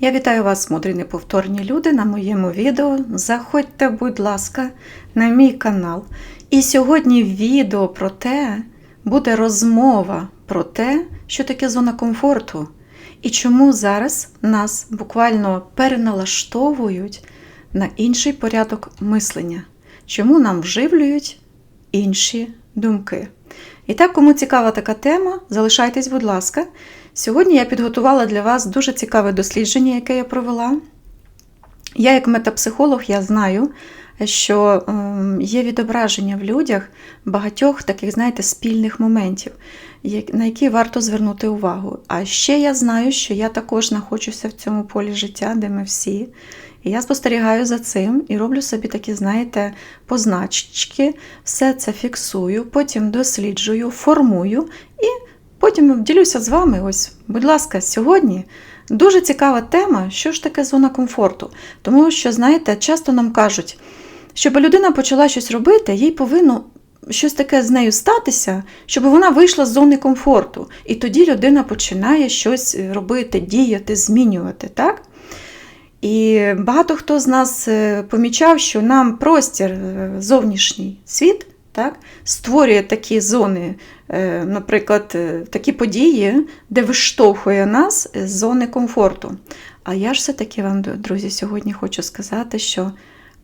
Я вітаю вас, мудрі неповторні люди, на моєму відео. Заходьте, будь ласка, на мій канал. І сьогодні відео про те, буде розмова про те, що таке зона комфорту, і чому зараз нас буквально переналаштовують на інший порядок мислення, чому нам вживлюють інші думки. І так, кому цікава така тема, залишайтесь, будь ласка. Сьогодні я підготувала для вас дуже цікаве дослідження, яке я провела. Я, як метапсихолог, я знаю, що ем, є відображення в людях багатьох таких, знаєте, спільних моментів, на які варто звернути увагу. А ще я знаю, що я також знаходжуся в цьому полі життя, де ми всі. І я спостерігаю за цим і роблю собі такі, знаєте, позначки, все це фіксую, потім досліджую, формую і потім ділюся з вами. Ось, будь ласка, сьогодні дуже цікава тема, що ж таке зона комфорту. Тому що, знаєте, часто нам кажуть, щоб людина почала щось робити, їй повинно щось таке з нею статися, щоб вона вийшла з зони комфорту. І тоді людина починає щось робити, діяти, змінювати. так? І багато хто з нас е, помічав, що нам простір, е, зовнішній світ, так, створює такі зони, наприклад, е, такі події, де виштовхує нас з зони комфорту. А я ж все-таки вам, друзі, сьогодні хочу сказати, що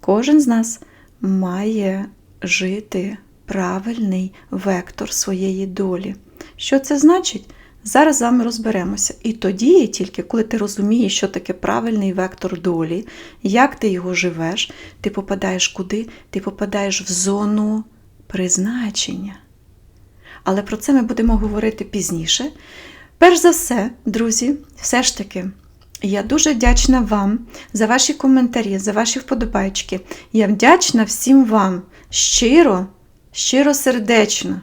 кожен з нас має жити правильний вектор своєї долі. Що це значить? Зараз з вами розберемося. І тоді, тільки коли ти розумієш, що таке правильний вектор долі, як ти його живеш, ти попадаєш куди? Ти попадаєш в зону призначення. Але про це ми будемо говорити пізніше. Перш за все, друзі, все ж таки, я дуже вдячна вам за ваші коментарі, за ваші вподобайки. Я вдячна всім вам щиро, щиро сердечно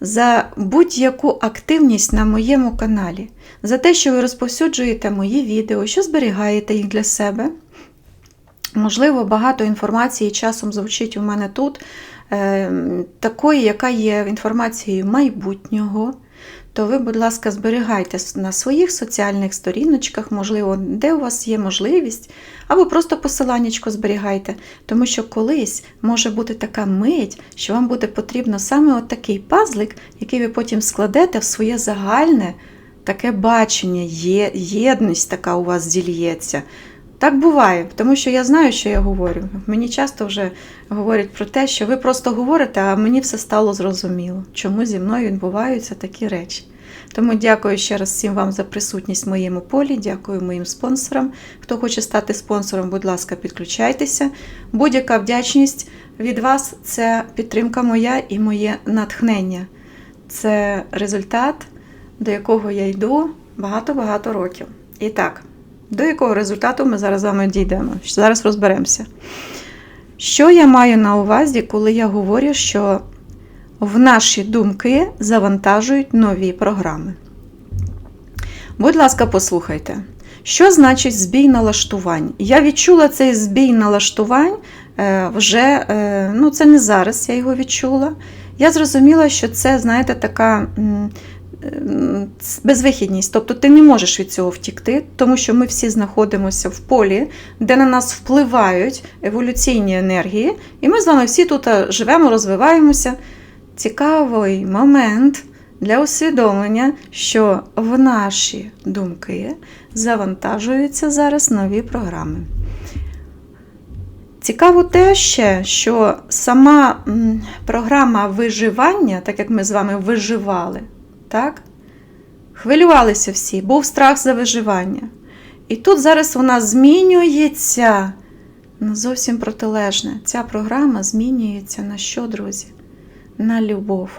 за будь-яку активність на моєму каналі, за те, що ви розповсюджуєте мої відео, що зберігаєте їх для себе. Можливо, багато інформації часом звучить у мене тут, такої, яка є інформацією майбутнього. То ви, будь ласка, зберігайте на своїх соціальних сторіночках, можливо, де у вас є можливість, або просто посиланнячко зберігайте, тому що колись може бути така мить, що вам буде потрібно саме от такий пазлик, який ви потім складете в своє загальне таке бачення, є, єдність така у вас зільється. Так буває, тому що я знаю, що я говорю. Мені часто вже говорять про те, що ви просто говорите, а мені все стало зрозуміло, чому зі мною відбуваються такі речі. Тому дякую ще раз всім вам за присутність в моєму полі. Дякую моїм спонсорам. Хто хоче стати спонсором, будь ласка, підключайтеся. Будь-яка вдячність від вас це підтримка моя і моє натхнення. Це результат, до якого я йду багато-багато років. І так. До якого результату ми зараз з вами дійдемо? Зараз розберемося. Що я маю на увазі, коли я говорю, що в наші думки завантажують нові програми? Будь ласка, послухайте, що значить збій налаштувань? Я відчула цей збій налаштувань е, вже, е, ну це не зараз я його відчула. Я зрозуміла, що це, знаєте, така безвихідність. Тобто ти не можеш від цього втікти, тому що ми всі знаходимося в полі, де на нас впливають еволюційні енергії, і ми з вами всі тут живемо, розвиваємося. Цікавий момент для усвідомлення, що в наші думки завантажуються зараз нові програми. Цікаво те ще, що сама програма виживання, так як ми з вами виживали, так? Хвилювалися всі, був страх за виживання. І тут зараз вона змінюється на зовсім протилежне. Ця програма змінюється на що, друзі? На любов.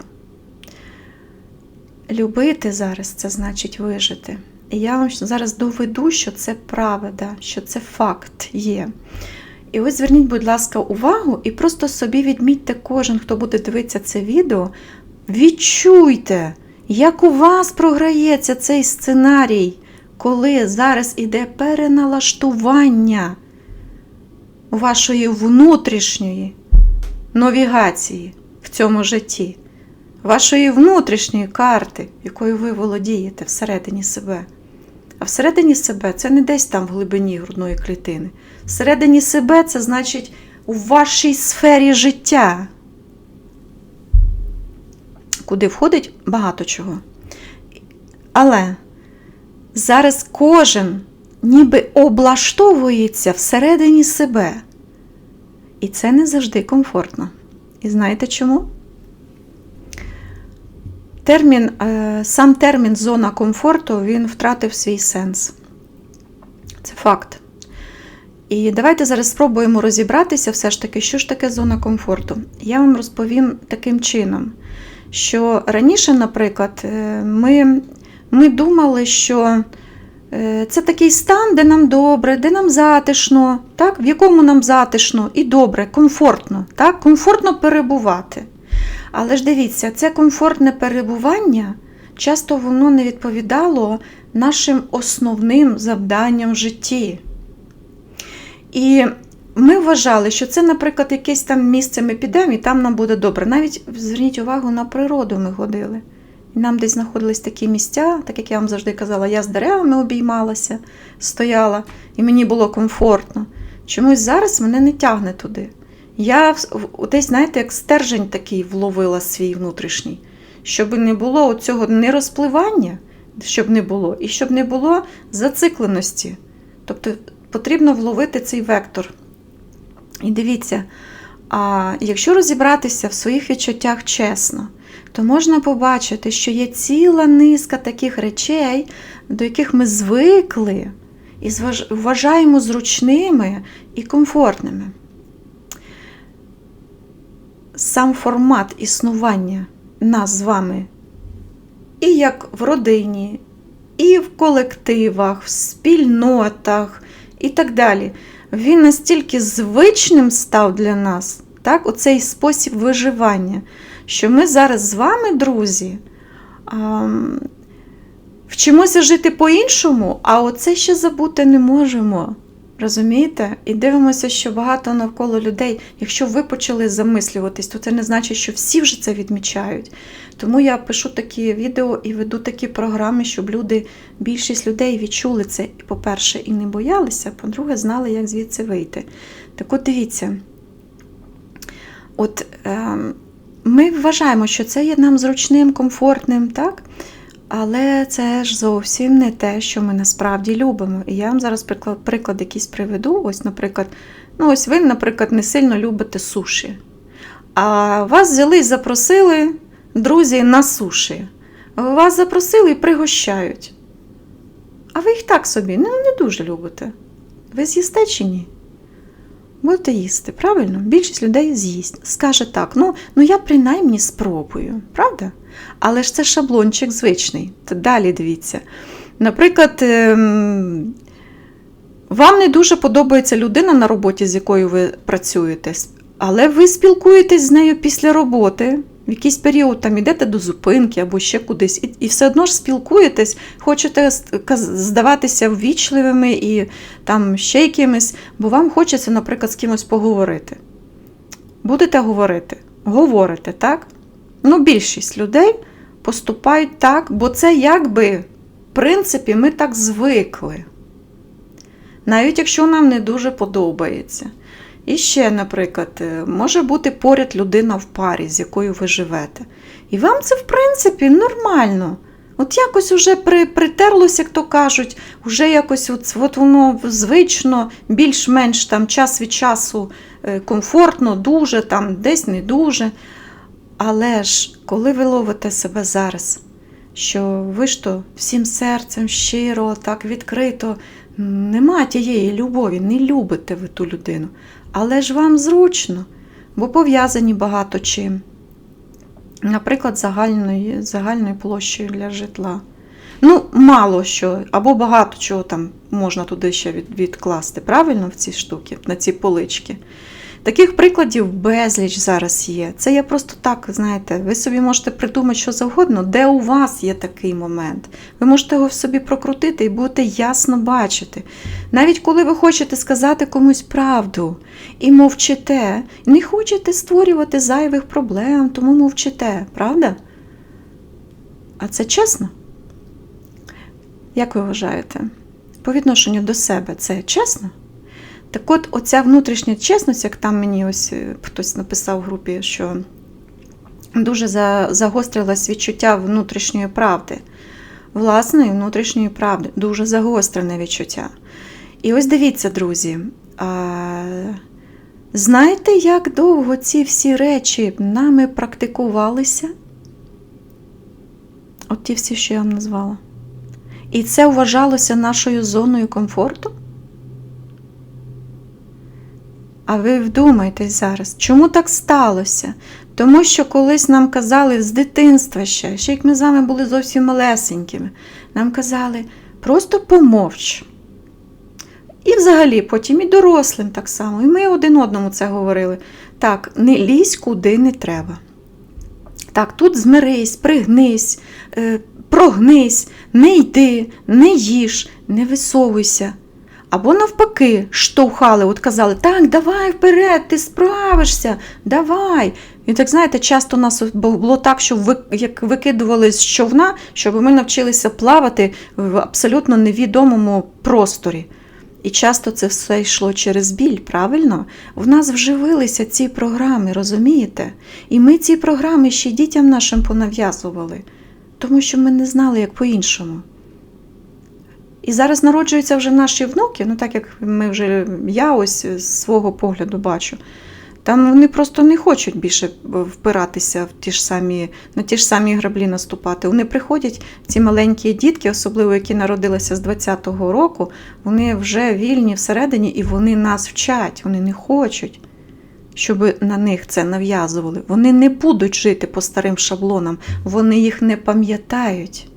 Любити зараз це значить вижити. І я вам зараз доведу, що це правда, що це факт є. І ось зверніть, будь ласка, увагу і просто собі відмітьте кожен, хто буде дивитися це відео. Відчуйте! Як у вас програється цей сценарій, коли зараз іде переналаштування вашої внутрішньої навігації в цьому житті, вашої внутрішньої карти, якою ви володієте всередині себе? А всередині себе це не десь там в глибині грудної клітини. Всередині себе це значить у вашій сфері життя, куди входить багато чого. Але зараз кожен ніби облаштовується всередині себе. І це не завжди комфортно. І знаєте чому? Термін, е, сам термін зона комфорту він втратив свій сенс. Це факт. І давайте зараз спробуємо розібратися, все ж таки, що ж таке зона комфорту. Я вам розповім таким чином, що раніше, наприклад, е, ми, ми думали, що е, це такий стан, де нам добре, де нам затишно, так? в якому нам затишно і добре, комфортно, так? комфортно перебувати. Але ж дивіться, це комфортне перебування часто воно не відповідало нашим основним завданням в житті. І ми вважали, що це, наприклад, якесь там місце ми підемо і там нам буде добре. Навіть зверніть увагу на природу ми ходили. І нам десь знаходились такі місця, так як я вам завжди казала, я з деревами обіймалася, стояла, і мені було комфортно. Чомусь зараз мене не тягне туди. Я десь, знаєте, як стержень такий вловила свій внутрішній, щоб не було цього нерозпливання, щоб не було, і щоб не було зацикленості. Тобто потрібно вловити цей вектор. І дивіться, а якщо розібратися в своїх відчуттях чесно, то можна побачити, що є ціла низка таких речей, до яких ми звикли і вважаємо зручними і комфортними. Сам формат існування нас з вами, і як в родині, і в колективах, в спільнотах, і так далі. Він настільки звичним став для нас, так, оцей спосіб виживання, що ми зараз з вами, друзі, вчимося жити по-іншому, а оце ще забути не можемо. Розумієте? І дивимося, що багато навколо людей, якщо ви почали замислюватись, то це не значить, що всі вже це відмічають. Тому я пишу такі відео і веду такі програми, щоб люди, більшість людей відчули це, і, по-перше, і не боялися, по-друге, знали, як звідси вийти. Так от дивіться, от е, ми вважаємо, що це є нам зручним, комфортним, так? Але це ж зовсім не те, що ми насправді любимо. І я вам зараз приклад, приклад якийсь приведу. Ось, наприклад, ну ось ви, наприклад, не сильно любите суші. А вас взяли і запросили друзі на суші. Вас запросили і пригощають. А ви їх так собі ну, не дуже любите. Ви з'їсте чи ні? Будете їсти, правильно? Більшість людей з'їсть. Скаже так, ну, ну я принаймні спробую, правда? Але ж це шаблончик звичний. Далі дивіться. Наприклад, ем, вам не дуже подобається людина на роботі, з якою ви працюєте, але ви спілкуєтесь з нею після роботи. В якийсь період там йдете до зупинки або ще кудись, і і все одно ж спілкуєтесь, хочете здаватися ввічливими і там ще якимось, бо вам хочеться, наприклад, з кимось поговорити. Будете говорити? Говорите, так? Ну, більшість людей поступають так, бо це якби, в принципі, ми так звикли. Навіть якщо нам не дуже подобається. І ще, наприклад, е, може бути поряд людина в парі, з якою ви живете. І вам це, в принципі, нормально. От якось уже при, притерлося, як то кажуть, вже якось от, от воно звично, більш-менш там час від часу е, комфортно, дуже, там десь не дуже. Але ж, коли ви ловите себе зараз, що ви ж то всім серцем щиро, так відкрито, нема тієї любові, не любите ви ту людину. Але ж вам зручно, бо пов'язані багато чим. Наприклад, загальною загальною площею для житла. Ну, мало що, або багато чого там можна туди ще відкласти, правильно, в ці штуки, на ці полички. Таких прикладів безліч зараз є. Це я просто так, знаєте, ви собі можете придумати що завгодно, де у вас є такий момент. Ви можете його в собі прокрутити і будете ясно бачити. Навіть коли ви хочете сказати комусь правду і мовчите, не хочете створювати зайвих проблем, тому мовчите, правда? А це чесно? Як ви вважаєте? По відношенню до себе це чесно? Так от, оця внутрішня чесність, як там мені ось е, хтось написав в групі, що дуже за- загострилось відчуття внутрішньої правди. Власної внутрішньої правди, дуже загострене відчуття. І ось дивіться, друзі. Знаєте, як довго ці всі речі нами практикувалися? От ті всі, що я вам назвала. І це вважалося нашою зоною комфорту? А ви вдумайтесь зараз, чому так сталося? Тому що колись нам казали з дитинства ще, ще як ми з вами були зовсім малесенькими, нам казали, просто помовч. І взагалі потім і дорослим так само. І ми один одному це говорили. Так, не лізь куди не треба. Так, тут змирись, пригнись, е, прогнись, не йди, не їж, не висовуйся. Або навпаки, штовхали, от казали, так, давай вперед, ти справишся, давай. І так, знаєте, часто нас було так, що ви, як викидували з човна, щоб ми навчилися плавати в абсолютно невідомому просторі. І часто це все йшло через біль, правильно? В нас вживилися ці програми, розумієте? І ми ці програми ще дітям нашим понав'язували, тому що ми не знали, як по-іншому. І зараз народжуються вже наші внуки, ну так як ми вже я ось з свого погляду бачу. Там вони просто не хочуть більше впиратися в ті ж самі, на ті ж самі граблі наступати. Вони приходять, ці маленькі дітки, особливо які народилися з 20-го року, вони вже вільні всередині і вони нас вчать, вони не хочуть, щоб на них це нав'язували. Вони не будуть жити по старим шаблонам, вони їх не пам'ятають.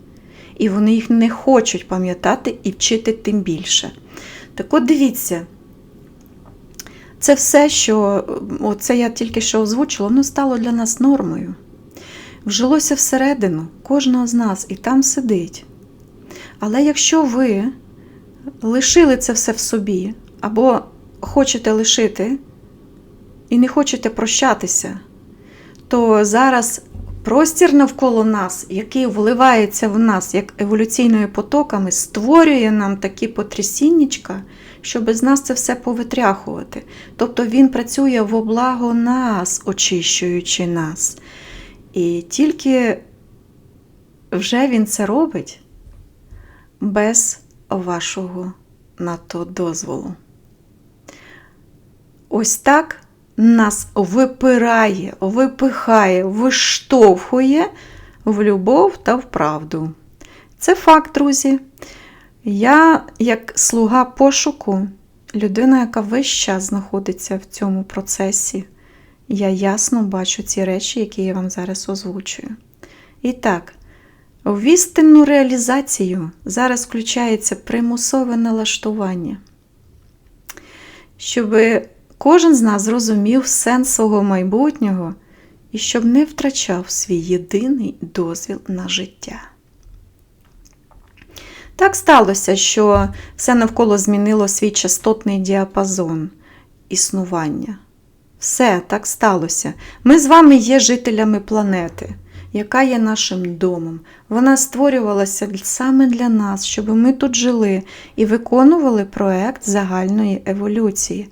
І вони їх не хочуть пам'ятати і вчити тим більше. Так от дивіться. Це все, що оце я тільки що озвучила, воно стало для нас нормою. Вжилося всередину кожного з нас і там сидить. Але якщо ви лишили це все в собі, або хочете лишити і не хочете прощатися, то зараз простір навколо нас, який вливається в нас як еволюційними потоками, створює нам такі потрясіннячка, щоб без нас це все повитряхувати. Тобто він працює во благо нас, очищуючи нас. І тільки вже він це робить без вашого на то дозволу. Ось так нас випирає, випихає, виштовхує в любов та в правду. Це факт, друзі. Я, як слуга пошуку, людина, яка весь час знаходиться в цьому процесі, я ясно бачу ці речі, які я вам зараз озвучую. І так, в істинну реалізацію зараз включається примусове налаштування, щоб кожен з нас зрозумів сенс свого майбутнього і щоб не втрачав свій єдиний дозвіл на життя. Так сталося, що все навколо змінило свій частотний діапазон існування. Все так сталося. Ми з вами є жителями планети, яка є нашим домом. Вона створювалася саме для нас, щоб ми тут жили і виконували проект загальної еволюції.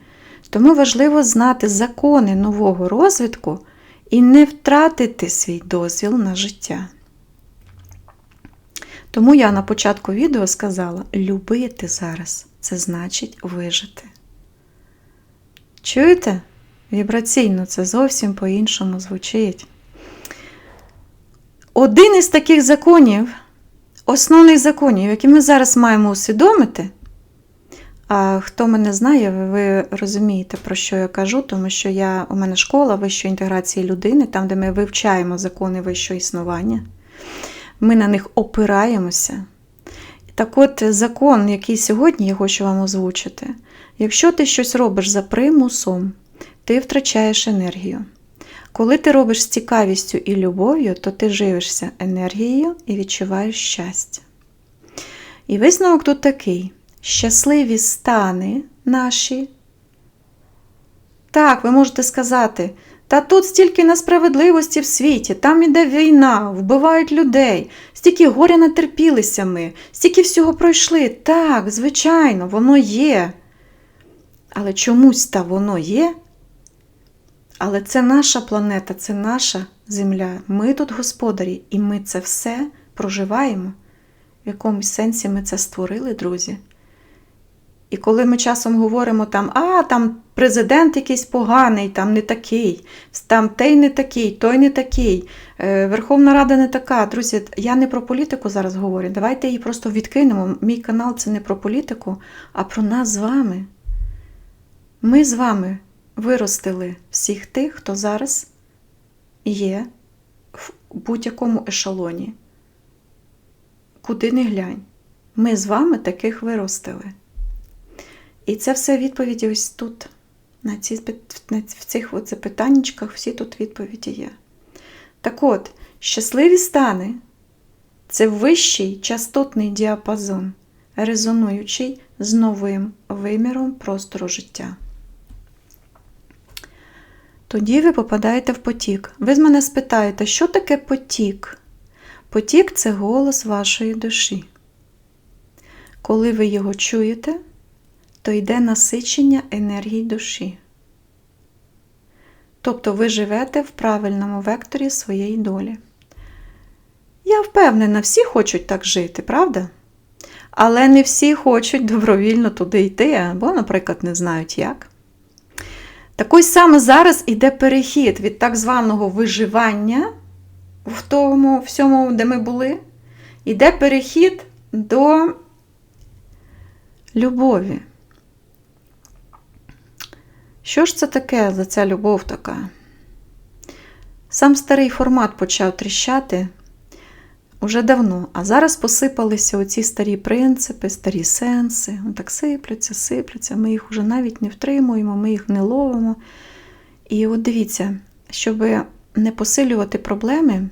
Тому важливо знати закони нового розвитку і не втратити свій дозвіл на життя. Тому я на початку відео сказала: любити зараз це значить вижити. Чуєте? Вібраційно це зовсім по-іншому звучить. Один із таких законів, основних законів, які ми зараз маємо усвідомити, хто мене знає, ви розумієте, про що я кажу, тому що я, у мене школа вищої інтеграції людини, там, де ми вивчаємо закони вищого існування ми на них опираємося. Так от, закон, який сьогодні я хочу вам озвучити, якщо ти щось робиш за примусом, ти втрачаєш енергію. Коли ти робиш з цікавістю і любов'ю, то ти живишся енергією і відчуваєш щастя. І висновок тут такий: щасливі стани наші. Так, ви можете сказати, Та тут стільки несправедливості в світі, там іде війна, вбивають людей, стільки горя натерпілися ми, стільки всього пройшли. Так, звичайно, воно є. Але чомусь та воно є. Але це наша планета, це наша земля. Ми тут господарі, і ми це все проживаємо. В якомусь сенсі ми це створили, друзі. І коли ми часом говоримо там, а там президент якийсь поганий, там не такий, там той не такий, той не такий, е, Верховна Рада не така. Друзі, я не про політику зараз говорю. Давайте її просто відкинемо. Мій канал це не про політику, а про нас з вами. Ми з вами виростили всіх тих, хто зараз є в будь-якому ешелоні. Куди не глянь. Ми з вами таких виростили. І це все відповіді ось тут. На ці, в цих от запитаннячках всі тут відповіді є. Так от, щасливі стани це вищий частотний діапазон, резонуючий з новим виміром простору життя. Тоді ви попадаєте в потік. Ви з мене спитаєте, що таке потік? Потік це голос вашої душі. Коли ви його чуєте, то йде насичення енергії душі. Тобто ви живете в правильному векторі своєї долі. Я впевнена, всі хочуть так жити, правда? Але не всі хочуть добровільно туди йти, або, наприклад, не знають як. Так ось саме зараз іде перехід від так званого виживання в тому всьому, де ми були, іде перехід до любові. Що ж це таке за ця любов така? Сам старий формат почав тріщати уже давно, а зараз посипалися оці старі принципи, старі сенси. Вони так сипляться, сипляться. Ми їх вже навіть не втримуємо, ми їх не ловимо. І от дивіться, щоб не посилювати проблеми,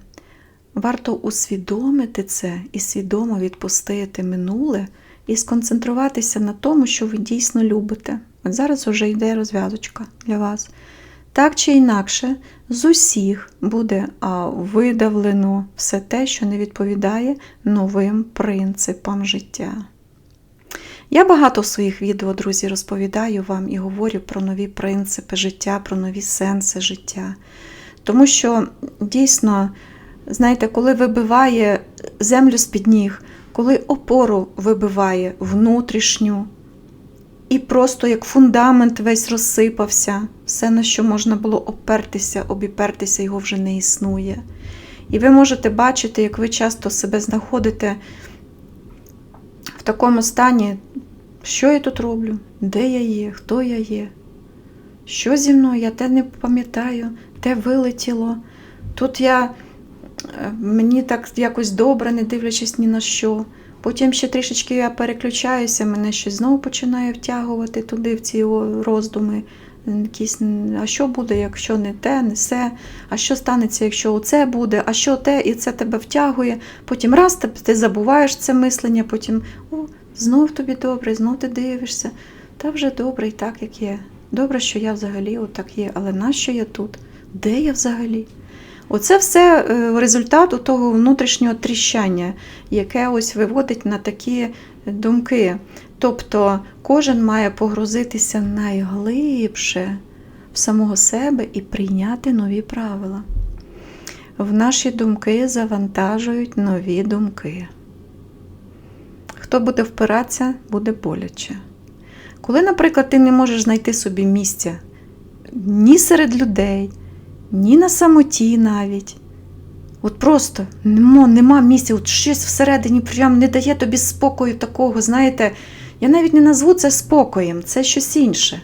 варто усвідомити це і свідомо відпустити минуле і сконцентруватися на тому, що ви дійсно любите. От зараз вже йде розв'язочка для вас. Так чи інакше, з усіх буде видавлено все те, що не відповідає новим принципам життя. Я багато в своїх відео, друзі, розповідаю вам і говорю про нові принципи життя, про нові сенси життя. Тому що дійсно, знаєте, коли вибиває землю з-під ніг, коли опору вибиває внутрішню, і просто як фундамент весь розсипався, все, на що можна було опертися, обіпертися, його вже не існує. І ви можете бачити, як ви часто себе знаходите в такому стані, що я тут роблю, де я є, хто я є, що зі мною, я те не пам'ятаю, те вилетіло. Тут я е, мені так якось добре, не дивлячись ні на що. Потім ще трішечки я переключаюся, мене щось знову починає втягувати туди, в ці роздуми. Якісь, а що буде, якщо не те, не се, а що станеться, якщо оце буде, а що те, і це тебе втягує. Потім раз ти забуваєш це мислення, потім о, знов тобі добре, знов ти дивишся. Та вже добре і так, як є. Добре, що я взагалі отак є, але нащо я тут? Де я взагалі? Оце все е, результат того внутрішнього тріщання, яке ось виводить на такі думки. Тобто кожен має погрузитися найглибше в самого себе і прийняти нові правила. В наші думки завантажують нові думки. Хто буде впиратися, буде боляче. Коли, наприклад, ти не можеш знайти собі місця ні серед людей, ні на самоті навіть. От просто нема, нема місця, от щось всередині прям не дає тобі спокою такого, знаєте, я навіть не назву це спокоєм, це щось інше.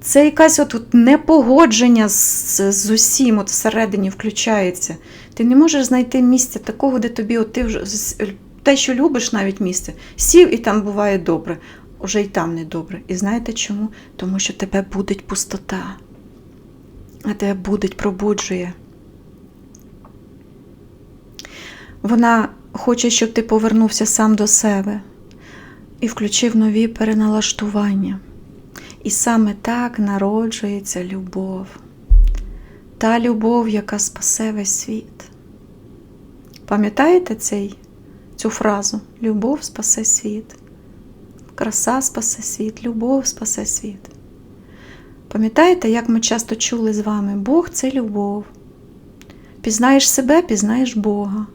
Це якась от, от непогодження з, з усім от всередині включається. Ти не можеш знайти місця такого, де тобі от ти вже те, що любиш навіть місце, сів і там буває добре, уже й там не добре. І знаєте чому? Тому що тебе будить пустота а тебе будить, пробуджує. Вона хоче, щоб ти повернувся сам до себе і включив нові переналаштування. І саме так народжується любов. та любов, яка спасе весь світ. Пам'ятаєте цей, цю фразу? Любов спасе світ. Краса спасе світ, любов спасе світ. Пам'ятаєте, як ми часто чули з вами? Бог це любов. Пізнаєш себе, пізнаєш Бога.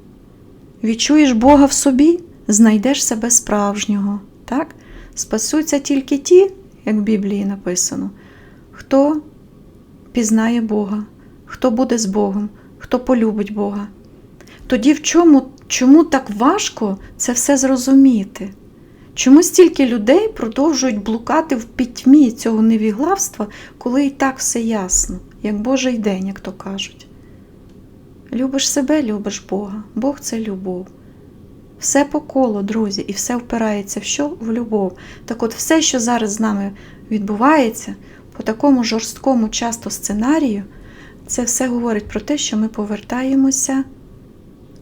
Відчуєш Бога в собі, знайдеш себе справжнього. Так? Спасуться тільки ті, як в Біблії написано, хто пізнає Бога, хто буде з Богом, хто полюбить Бога. Тоді в чому, чому так важко це все зрозуміти? Чому стільки людей продовжують блукати в пітьмі цього невіглавства, коли і так все ясно, як Божий день, як то кажуть? Любиш себе, любиш Бога. Бог це любов. Все по колу, друзі, і все впирається в що? В любов. Так от все, що зараз з нами відбувається, по такому жорсткому часто сценарію, це все говорить про те, що ми повертаємося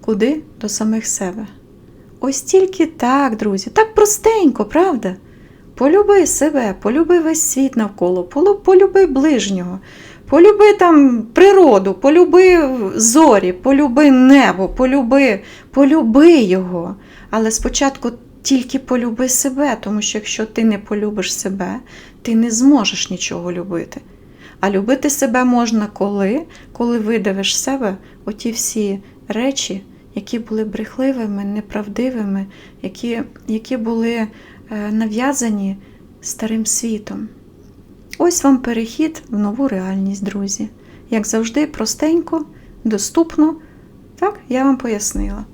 куди? До самих себе. Ось тільки так, друзі, так простенько, правда? Полюби себе, полюби весь світ навколо, полюби ближнього, полюби там природу, полюби зорі, полюби небо, полюби, полюби його. Але спочатку тільки полюби себе, тому що якщо ти не полюбиш себе, ти не зможеш нічого любити. А любити себе можна коли? Коли видавиш себе оті всі речі, які були брехливими, неправдивими, які, які були е, нав'язані старим світом. Ось вам перехід в нову реальність, друзі. Як завжди, простенько, доступно. Так, я вам пояснила.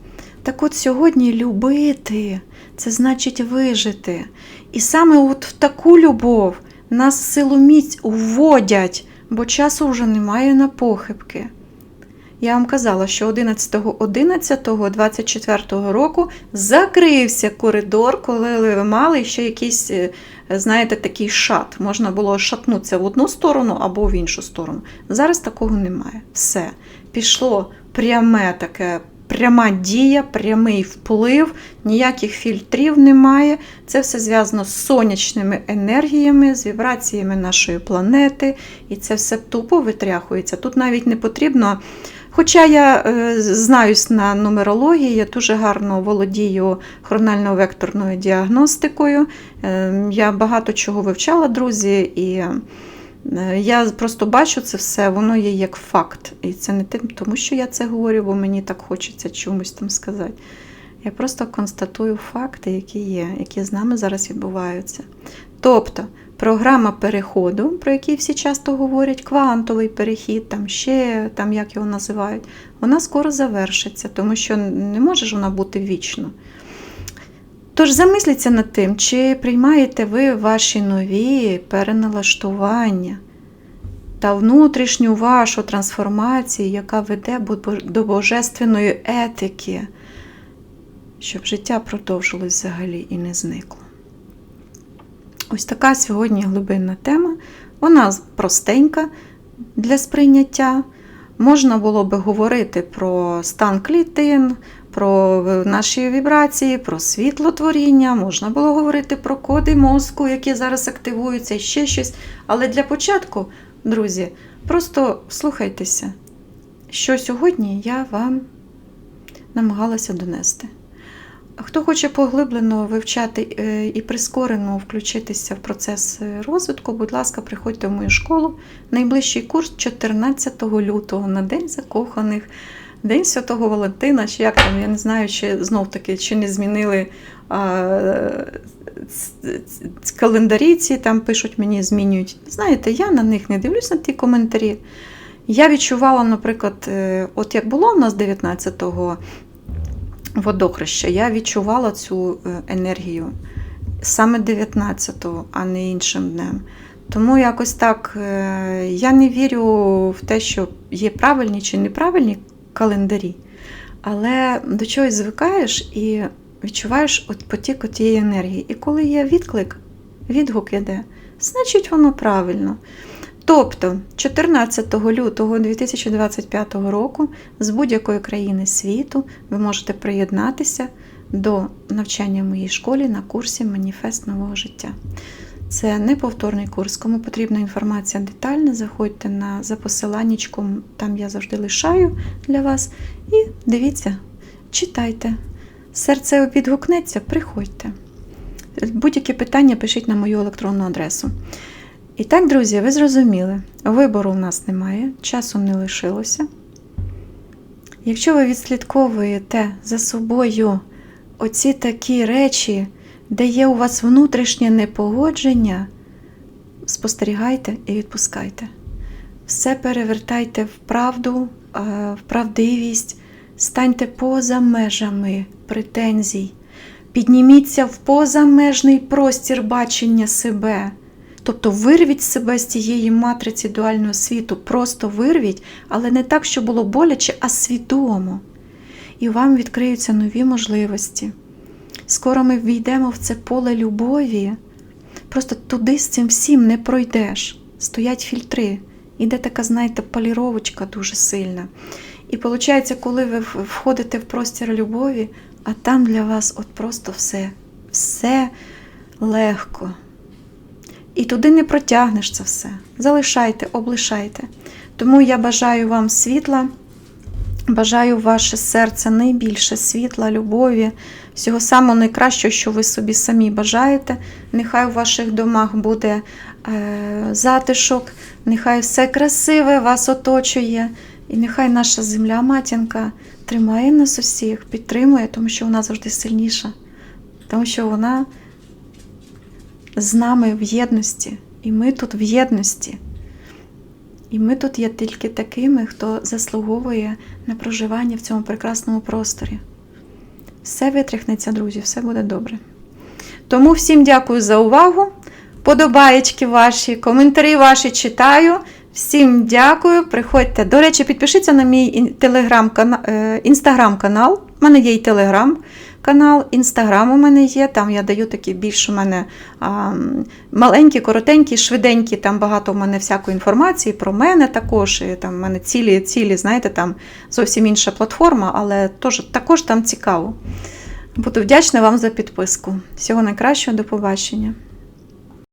Так от сьогодні любити це значить вижити. І саме от в таку любов нас силоміць уводять, бо часу вже немає на похибки. Я вам казала, що 11.11.24 року закрився коридор, коли ви мали ще якийсь, е, знаєте, такий шат. Можна було шатнутися в одну сторону або в іншу сторону. Зараз такого немає. Все. Пішло пряме таке. Пряма дія, прямий вплив, ніяких фільтрів немає. Це все зв'язано з сонячними енергіями, з вібраціями нашої планети, і це все тупо витряхується. Тут навіть не потрібно. Хоча я е, знаюсь на нумерології, я дуже гарно володію хронально-векторною діагностикою. Е, я багато чого вивчала, друзі, і е, я просто бачу це все, воно є як факт. І це не тим, тому що я це говорю, бо мені так хочеться чомусь там сказати. Я просто констатую факти, які є, які з нами зараз відбуваються. Тобто, програма переходу, про який всі часто говорять, квантовий перехід, там ще там як його називають, вона скоро завершиться, тому що не може ж вона бути вічно. Тож замисліться над тим, чи приймаєте ви ваші нові переналаштування та внутрішню вашу трансформацію, яка веде до божественної етики, щоб життя продовжилось взагалі і не зникло. Ось така сьогодні глибинна тема. Вона простенька для сприйняття. Можна було би говорити про стан клітин, про наші вібрації, про світлотворіння, можна було говорити про коди мозку, які зараз активуються, і ще щось. Але для початку, друзі, просто слухайтеся, що сьогодні я вам намагалася донести. Хто хоче поглиблено вивчати е, і прискорено включитися в процес е, розвитку, будь ласка, приходьте в мою школу. Найближчий курс 14 лютого на День закоханих, День Святого Валентина, чи як там, я не знаю, чи знов таки чи не змінили а, календарі ці там пишуть мені, змінюють. Знаєте, я на них не дивлюсь на ті коментарі. Я відчувала, наприклад, е, от як було в нас 19-го водохреща, я відчувала цю енергію саме 19-го, а не іншим днем. Тому якось так я не вірю в те, що є правильні чи неправильні календарі. Але до чогось звикаєш і відчуваєш от потік тієї енергії. І коли є відклик, відгук іде, значить воно правильно. Тобто 14 лютого 2025 року з будь-якої країни світу ви можете приєднатися до навчання в моїй школі на курсі Маніфест нового життя. Це неповторний курс. Кому потрібна інформація детальна, заходьте на за посиланнячком, там я завжди лишаю для вас. І дивіться, читайте. Серце відгукнеться, приходьте. Будь-які питання пишіть на мою електронну адресу. І так, друзі, ви зрозуміли, вибору в нас немає, часу не лишилося. Якщо ви відслідковуєте за собою оці такі речі, де є у вас внутрішнє непогодження, спостерігайте і відпускайте. Все перевертайте в правду, е, в правдивість, станьте поза межами претензій, підніміться в позамежний простір бачення себе. Тобто вирвіть себе з цієї матриці дуального світу, просто вирвіть, але не так, що було боляче, а свідомо. І вам відкриються нові можливості. Скоро ми війдемо в це поле любові. Просто туди з цим всім не пройдеш. Стоять фільтри. Іде така, знаєте, поліровочка дуже сильна. І виходить, коли ви входите в простір любові, а там для вас от просто все, все легко. І туди не протягнеш це все. Залишайте, облишайте. Тому я бажаю вам світла, бажаю ваше серце найбільше світла, любові, всього самого найкращого, що ви собі самі бажаєте. Нехай у ваших домах буде е, затишок, нехай все красиве вас оточує, і нехай наша земля, матінка, тримає нас усіх, підтримує, тому що вона завжди сильніша, тому що вона з нами в єдності, і ми тут в єдності. І ми тут є тільки такими, хто заслуговує на проживання в цьому прекрасному просторі. Все витряхнеться, друзі, все буде добре. Тому всім дякую за увагу. Подобаєчки ваші, коментарі ваші читаю. Всім дякую. Приходьте. До речі, підпишіться на мій е, інстаграм-канал. У мене є і телеграм канал, інстаграм у мене є. Там я даю такі більш у мене а, маленькі, коротенькі, швиденькі. Там багато в мене всякої інформації про мене також. І там в мене цілі, цілі, знаєте, там зовсім інша платформа, але тож, також там цікаво. Буду вдячна вам за підписку. Всього найкращого, до побачення.